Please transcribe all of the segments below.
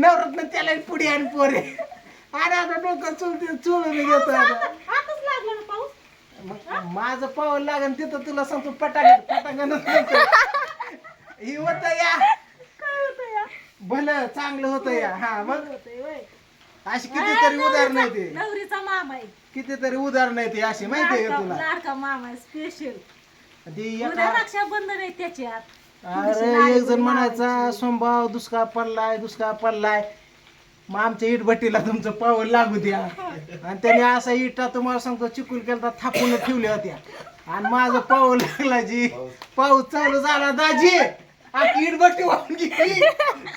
नवरत्न त्याला पुढे आणि पोरे. अरे आता डोकं चुलते चुळून घेतो आता. आता- आताच लागला ना पाऊस? मग माझं पाऊल लागन तिथं तुला सांगतो पटांगण पटांगणच नव्हतं ही होत या. काय होतं या? भलं चांगलं होतं या. हा मग? होतंय वय. अशी कितीतरी उदाहरण आहे ते नवरीचा मामा आहे. कितीतरी उदाहरण आहे ते अशी का लाडका तुला? लाडका मामा आहे स्पेशल ती उद्या एका रक्षाबंधन आहे त्याच्यात अरे एक जण म्हणायचा सोमभाव दुष्काळ पडलाय दुष्काळ पडलाय. मग आमच्या इटभट्टीला तुमचं पाऊल लागू द्या. आणि त्याने असा इटा तुम्हाला सांगतो चिकूल केला थापून ठेवल्या होत्या. आणि माझं पाऊल लागला जी. पाऊस चालू झाला दाजी. आखी इटभट्टी वाहून गेली.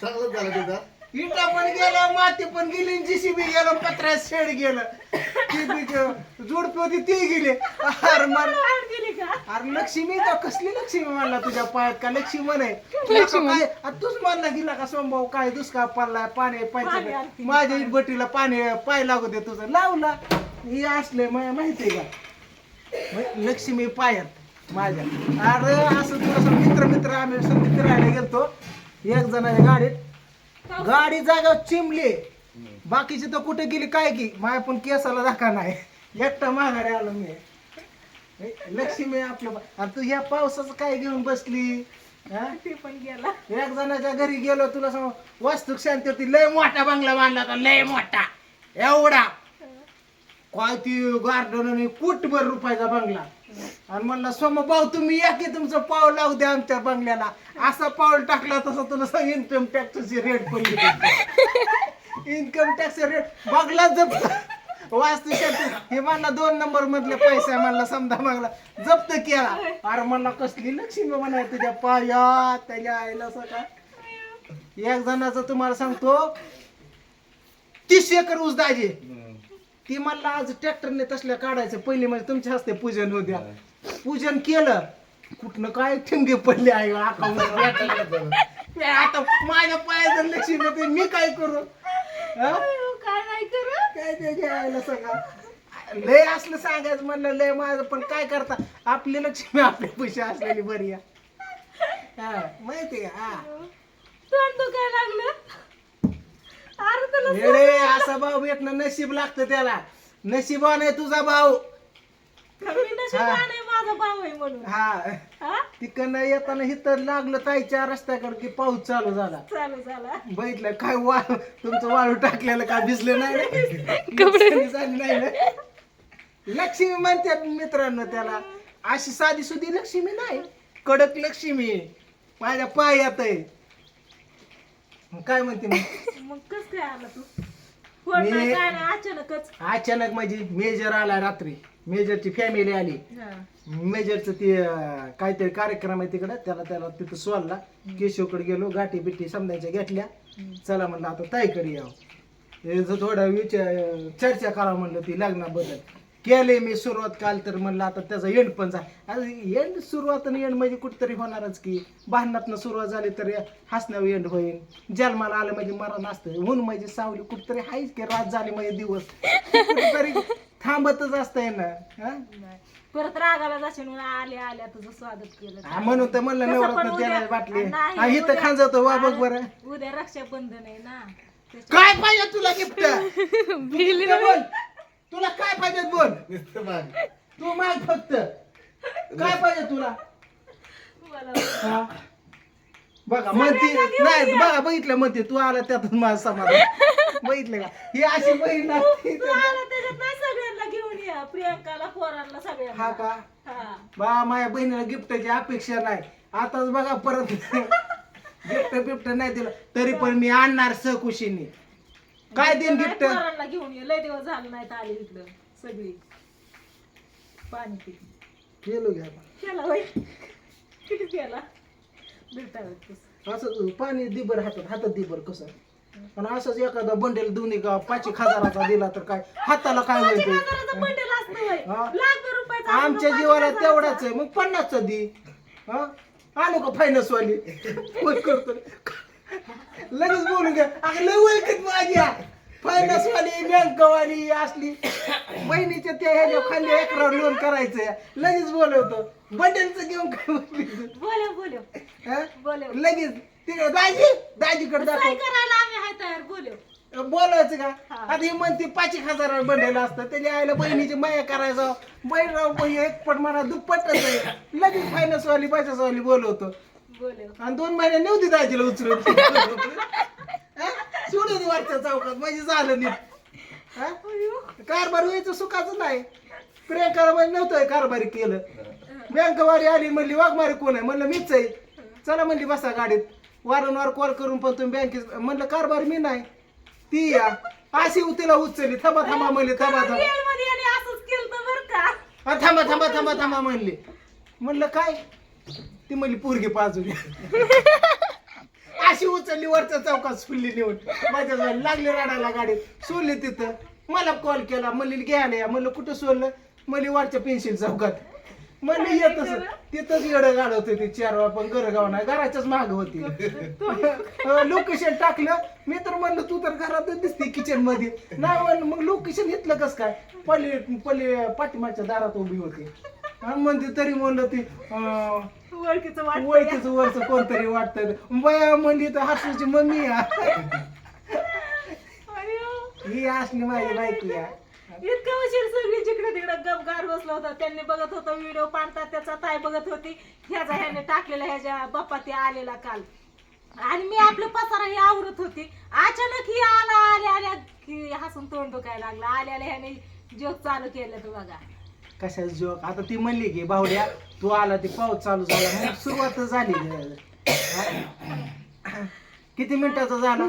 चांगलं झालं त्याचा इटा पण गेला माती पण गेली जीसीबी गेलं पत्र्यात शेड गेलं. ती बी जोडपी होती ती गेली. अरे मला लक्ष्मी का कसली लक्ष्मी म्हणला तुझ्या पायात? का लक्ष्मी म्हणे काय? आ, तूच म्हणला गेला का सोमभाऊ काय? दुष्काळ पडलाय पाणी पाहिजे. माझ्या इटभट्टीला पाणी पाय लागू दे तुझं. लावला. हे असले माहितीये का? लक्ष्मी पायात माझ्या. अरे असं तुला मित्र मित्र आम्ही फिरायला गेलतो. एक जणाच्या गाडीत गाडी जागा चिमली. बाकीचे तर कुठे गेली काय की? माय पण केसाला धक्का नाही. एकटा माघारी आलो मी. लक्ष्मी आपलं तू ह्या पावसाचं काय घेऊन बसली? हा? ते पण गेला. एक जणाच्या घरी गेलो तुला सांग वास्तू शांती होती लय मोठा बंगला बांधला होता लय मोठा. एवढा. काय ती गार्डन आणि कोटभर रुपयाचा बंगला. आणि म्हणला सोम भाऊ तुम्ही या की तुमचं पाऊल लावू द्या आमच्या बंगल्याला. असा पाऊल टाकला तसा तुला सांग इन्कम टॅक्सची रेट पडली इन्कम टॅक्स रेट बंगला जप्त वास्तू हे म्हणला दोन नंबर मधले पैसे म्हणला समजा मागला जप्त केला. अरे म्हणला कसली लक्ष्मी म्हणाय तुझ्या पाया त्याच्या आईला सगळं एक जणाचं तुम्हाला सांगतो तीस एकर ऊस दाजे. ती म्हणला आज ट्रॅक्टरने तसल्या काढायचं. पहिले म्हणजे तुमच्या हस्ते पूजन होत्या पूजन केलं. कुठनं काय ठिंगे पडले आहे अकाउंट आता माझ्या पायात लक्ष्मी होते मी काय करू? हा? काय नाही करू? काय ते घ्यायला सगळं लय असलं सांगायचं म्हणलं लय माझं. पण काय करता? आपली लक्ष्मी आपले पैसे असलेली बरी आहे. हा माहिती का हा. तोंड दुखायला लागलं. अरे असा भाऊ भेटणं नशीब लागतं त्याला. नशिबान तुझा भाऊ. मी नशिबान आहे माझा भाऊ आहे म्हणून. हा. हा? तिकडनं येताना इथं लागलं ताईच्या रस्त्याकडे की पाऊस चालू झाला. चालू झाला. बघितलं काय वा तुमचं वाळू टाकलेलं काय भिजलं नाही ना? नुकसानी झाली नाही ना? लक्ष्मी म्हणतात मित्रांनो त्याला. अशी साधी सुधी लक्ष्मी नाही. कडक लक्ष्मी. माझ्या पायात आहे. मग काय म्हणते मग मग कस काय आला तू? फोन नाही मी- काय नाही अचानकच. अचानक माझी मेजर आला रात्री. मेजरची फॅमिली आली. हा. मेजरचं ते अं, काहीतरी कार्यक्रम आहे तिकडं. त्याला त्याला तिथं सोडला. केशवकडे गेलो गाठी बिठी समजायच्या घेतल्या. चला म्हणलं आता ताईकडे यावं. हे जो थोडा विचार चर्चा करा म्हणलं ती लग्नाबद्दल. केले मी सुरुवात काल तर म्हणलं आता त्याचा एंड पण झाला. एंड सुरुवात आणि एंड म्हणजे कुठतरी होणारच की भांडणातनं सुरुवात झाली तर हसण्यावर एंड होईल. जन्माला आलं म्हणजे मरण असतं. ऊन म्हणजे सावली कुठतरी हायच की रात झाली म्हणजे दिवस. कुठतरी थांबतच असतंय ना हा? परत रागाला जाशील म्हणून आल्या आल्या तुझं स्वागत केलं. हा, म्हणून तर म्हणलं तसं पण नवरत्न उद्या- त्याला बाटली नाही, हा, इथं उद्या- खांजवतो वा बघ बरं. उद्या रक्षाबंधन आहे ना. त्याच्या- काय पाहिजे तुला गिफ्ट? बोल. तुला काय पाहिजे बोल? नुसतं माग. तू माग फक्त. काय पाहिजे तुला? हा? बघा म्हणते नाही बघा बघितलं म्हणते तू. आला त्यातून माझं समाधान. बघितलं का? ही अशी बहीण लागते तू आला त्याच्यात नाही सगळ्यांना घेऊन या. प्रियंकाला पोरांना सगळ्यांना. हा का? हा. बा माझ्या बहिणीला गिफ्टची अपेक्षा नाही. आताच बघा परत गिफ्ट बिफ्ट नाही दिलं. तरी पण मी आणणार सकुशीने काय देईन नाही, गिफ्ट पोरांना घेऊन ये. लय दिवस झाले नाहीत आले इकडं सगळी. पाणी पिली गेलो घ्या केला किती केला? भेटावं असं पाणी दिबर हातात. हातात दिबर कसं. पण असंच एखादा बंडेल दोन्ही का? पाच एक हजाराचा दिला तर काय? हाताला काय होईल हजाराचं बंडल असतं होय. हा. लाख रुपयाचं असतं, आमच्या जीवाला. तेवढाच आहे. मग पन्नासचा दी. हा? आणू का फायनान्स वाली? करतो. लगेच बोलू घ्या अगं लय ओळखीत माझ्या फायनान्स वाली बँक वाली असली बहिणीच्या त्या ह्याच्या खाली एकरावर लोन करायचंय. लगेच बोलवतो. बंडलचं घेऊन काय बोलली? बोलव बोलव. हा? बोलव. लगेच. तिकडे दाजी दाजीकडे काय दाखव. करायला आम्ही हाय तयार. बोलव. बोलायचं का? हा. आता ही म्हणते पाच एक हजार बंडेल असतं. त्याच्या आईला बहिणीची माया करायचं. बहीण राव बहीण एक पट म्हणा दुप्पटच आहे. लगेच फायनान्स वाली पैशाच वाली बोलवतो. बोलव आणि दोन महिने नव्हती दाजीला उचलून हा? सोडून वरच्या चौकात म्हणजे झालं नीट. हा? कारभार व्हायचं सुखाचं नाही. प्रियंकाला म्हणजे नव्हतं कारभारी केलं. बँकवारी आली म्हणली वाघमारी कोण आहे? म्हणलं मीच आहे. चला म्हणली बसा गाडीत. वारंवार कॉल करून पण तुम्ही बँकेत म्हणलं कारभार मी नाही. ती या. अशी तिला उचलली. थांबा थांबा म्हणली थांबा थांबा. थांबा थांबा थांबा थांबा म्हणली. म्हणलं काय? ती म्हणली पोरगी पाजून अशी उचलली वरच्या चौकात सुल्ली नेऊन. माझ्या जवळ लागली रडायला गाडीत. सोडली तिथं. मला कॉल केला. म्हणली घ्यायला या. म्हणलं कुठं सोडलं? म्हणली वरच्या पेन्सिल चौकात. म्हणली येतच. तिथंच येडं गाडवत होती चार पण गरगाव नाही. घराच्याच माग होती. लोकेशन टाकलं. मी तर म्हणलं तू तर घरातच दिसते किचनमध्ये. नाही म्हणलं मग लोकेशन घेतलं कस काय? पल्ली पल्ली पाठीमागच्या दारात उभी होती. म्हणते तरी म्हणलं ती अं, ओळखीचं वाटतं वळखीचं वरच कोणतरी वाटत बया म्हणली तर हसूची मम्मी या. अयो. ही. असली माझी बायको या. इतकं उशीर सगळी जिकडे तिकडे गपगार बसला होता. त्यांनी बघत होतं व्हिडिओ पाडतात त्याचा ताई बघत होती. ह्याचा ह्याने टाकलेला ह्याच्या बाप्पा ते आलेला काल. आणि मी आपलं पसारा ही आवरत होती. अचानक ही आला आल्या आल्या. की हसून तोंड दुखायला लागला. आल्या आल्या ह्याने जोक चालू केलं तू बघा. कशा जोक? आता ती म्हणली की भावड्या तू आला ते पाऊस चालू झाला मग सुरुवात झाली. किती मिनिटाचा झाला?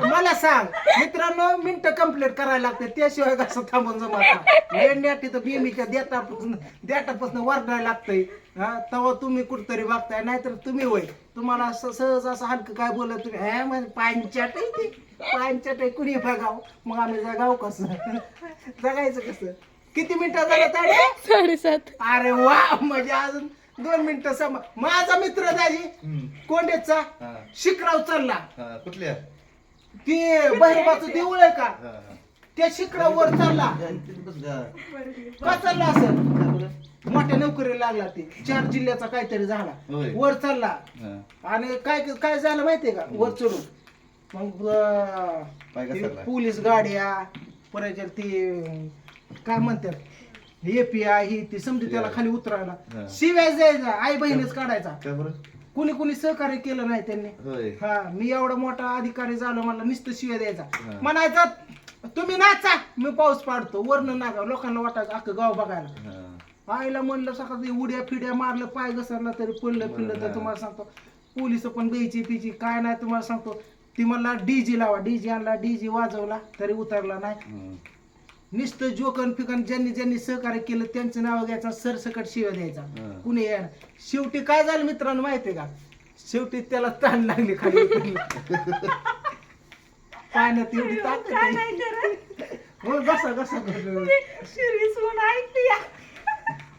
मला सांग मित्रांनो मिनिट कंप्लीट करायला लागते त्याशिवाय कसं थांबून जमत नाही तर बिमीच्या देटापासून देटापासून वरडायला लागतंय. हा तेव्हा तुम्ही कुठतरी बघताय नाहीतर तुम्ही होय. तुम्हाला असं सहज असं हलकं काय बोलत तुम्ही? हे म्हणजे पांचाट आहे ते. पांचाट आहे कुणी बघाव? मग आम्ही जगाव कसं? जगायचं कसं? किती मिनिटं झालं ताडे साडेसात अरे वा म्हणजे अजून दोन मिनिटं सम माझा मित्र दाजी. कोंडेचा हा, शिकराव चालला हा, कुठल्या ते बहिरबाचं देऊळ आहे का. त्या शिखरावर चालला. का चालला असं? मोठ्या नोकरी लागला ते चार जिल्ह्याचा काहीतरी झाला होय. वर चालला. आणि काय काय झालं माहितीये का वर चढून मग अं, पाय ते घसरला. पोलीस गाड्या परत ती काय म्हणतात? एपीआय ही ती समजी त्याला खाली उतरायला. हा. शिव्या जायचा आई बहिणीच काढायचा. काय बरं कुणी कुणी सहकार्य केलं नाही त्यांनी. होय. हा मी एवढा मोठा अधिकारी झालो मला नुसतं शिव्या द्यायचा. हा. म्हणायचा तुम्ही नाचा. मी पाऊस पाडतो वरण नागा लोकांना वाटायचं अख्खं गाव बघायला. हा. आईला म्हणलं सकाळी उड्या फिड्या मारलं पाय घसरला तरी पडलं फिरलं तर तुम्हाला सांगतो. पोलीस पण द्यायची पिची काय नाही तुम्हाला सांगतो. ती म्हणला डीजी लावा डीजी आणला डीजी वाजवला तरी उतरला नाही. हम्म. नुसतं जोकन फिकन ज्यांनी ज्यांनी सहकार्य केलं त्यांचं नाव घ्यायचं सरसकट शिव्या द्यायचा हा. कुणी येणार शेवटी काय झालं मित्रांनो माहितीये का शेवटी त्याला ताण लागली खाली. पाण्यात एवढी ताकद काय. नाही करत हो बसा बसा बसा. शिरीस होऊन ऐकली या.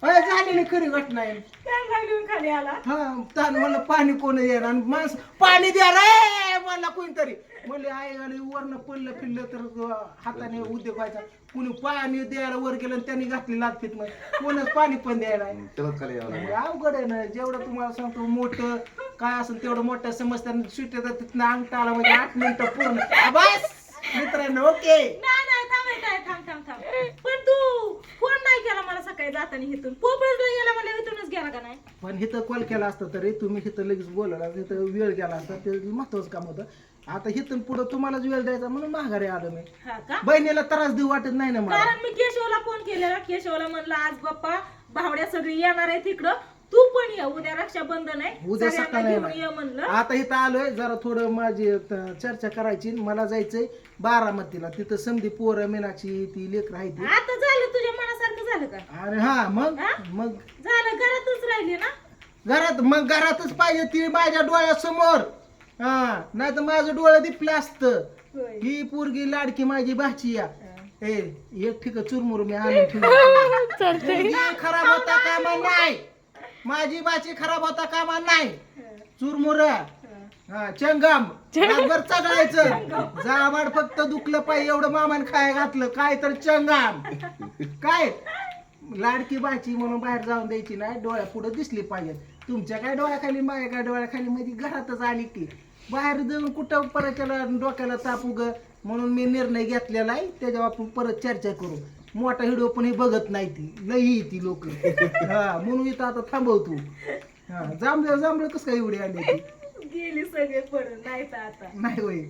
अय, झालेली खरी घटना आहे काय घालून खाली आला हा ताण म्हणलं पाणी कोण येणार आणि माणस पाणी द्या रे मला कोणतरी म्हणले आई आली वरनं पडलं फिरलं तर हाताने उद्योग व्हायचा. कुणी पाणी द्यायला वर गेलं आणि त्यांनी घातली लाटफीत मध्ये कोणच पाणी पण द्यायला आहे. त्यालाच खाली यावं म्हणजे लागलं. अवघड आहे ना. जेवढं तुम्हाला सांगतो मोठं काय असेल तेवढं मोठ्या समजत्या सुट्ट्या तिथनं अंगठा आला म्हणजे आठ मिनिटं पूर्ण. बस! मित्रांनो ओके. नाही नाही थांब काय थांब थांब थांब. पण तू फोन नाही केला मला सकाळी जाताना इथून. गेला मला इथूनच गेला का नाही? पण इथं कॉल केला असता तरी तुम्ही इथं लगेच बोलला इथं वेळ गेला असता. ते महत्वाचं काम होतं. आता इथून पुढं तुम्हालाच वेळ द्यायचा म्हणून माघारी आलो मी. हा का? बहिणीला त्रास देऊ वाटत नाही ना मला. कारण मी केशवला फोन केलेला. केशवला म्हणलं आज बाप्पा भावड्या सगळी येणार आहे तिकडं तू पण ये उद्या रक्षाबंधन आहे. उद्या सगळ्यांना सकाळी घेऊन येणार. ये म्हणलं. आता इथं आलोय जरा थोडं माझी चर्चा करायची मला जायचंय बारामतीला. तिथं समधी पोरं मीनाची ती आहे ती आता झालं तुझ्या मनासारखं झालं का? अरे हा मग हा? मग. झालं घरातच राहिली ना? घरात मग घरातच पाहिजे ती माझ्या डोळ्यासमोर. हा नाही तर माझं डोळं दिपलं असतं. होय. ही पोरगी लाडकी माझी भाची या. ए एक ठिक चुरमुर मी आणून ठेवली. पोरगी खराब होता कामा नाही. माझी भाची खराब होता कामा नाही. चुरमुर हा. चंगम. रातभर चगळायचं जाबाड फक्त दुखलं पाहिजे एवढं मामान खाय घातलं. काय तर चंगाम. काय? लाडकी बाची म्हणून बाहेर जाऊन द्यायची नाही डोळ्या पुढे दिसली पाहिजे तुमच्या काय डोळ्याखाली माझ्या काय डोळ्याखाली मध्ये घरातच आली की. बाहेर जाऊन कुठं परत त्याला डोक्याला ताप उग म्हणून मी निर्णय घेतलेला आहे त्याच्यावर आपण परत चर्चा करू. मोठा व्हिडिओ पण हे बघत नाही ती. लई ती लोक. हा म्हणून इथं आता थांबवतो हा जांभळं जांभळं कसं काय एवढी आली गेली सगळे पडून नाही तर आता. नाही होय.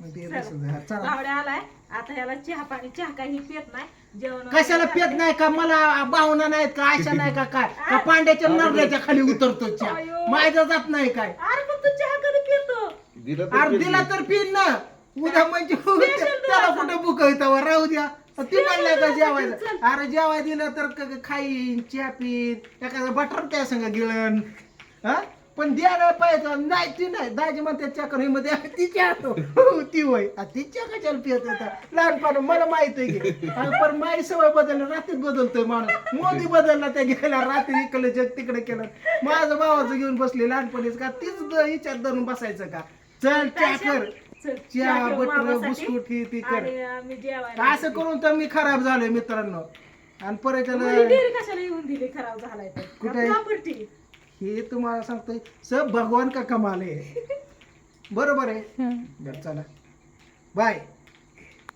भावड्या आलाय. आता ह्याला चहा पाणी चहा काही पित नाही. जेवण कशाला पेत नाही का? मला भावना नाहीत का? आशा नाही का? काय? का पांड्याच्या नरड्याच्या खाली उतरतो चहा? अयो. माझा जात नाही काय? अरे पण तू चहा कधी पितो? दिलं तर अरे दिला तर पिन ना. उद्या म्हणजे त्याला कुठं बुकवता राहू द्या. ती म्हणलं का जेवायचं? अरे जेवाय दिलं तर खाईन चहा पिन एखादा बटर त्या संग गिळण. हा? पण द्यायला पाहिजे. नाही ती नाही. दाजी म्हणते चहा मध्ये ती चहा तो हो, ती होय. आ, ती चहा कशाला पित होता लहानपण मला माहीत आहे की. पण माझी सवय बदलली. रात्रीत बदलतोय माणूस. मोदी बदलला त्या गेला. रात्री इकडे जग तिकडे केलं. माझं भावाचं घेऊन बसले लहानपणीच का? तीच हिच्यात धरून बसायचं का? चल चहा कर. चल, चहा बटर. बिस्कुट ही ती कर. असं करून तर मी खराब झालोय मित्रांनो. आणि परत कशाला येऊन दिली खराब झालाय कुठे? हे तुम्हाला सांगतोय सब भगवान का कमाल आहे. बरोबर आहे? बरं चला. बाय.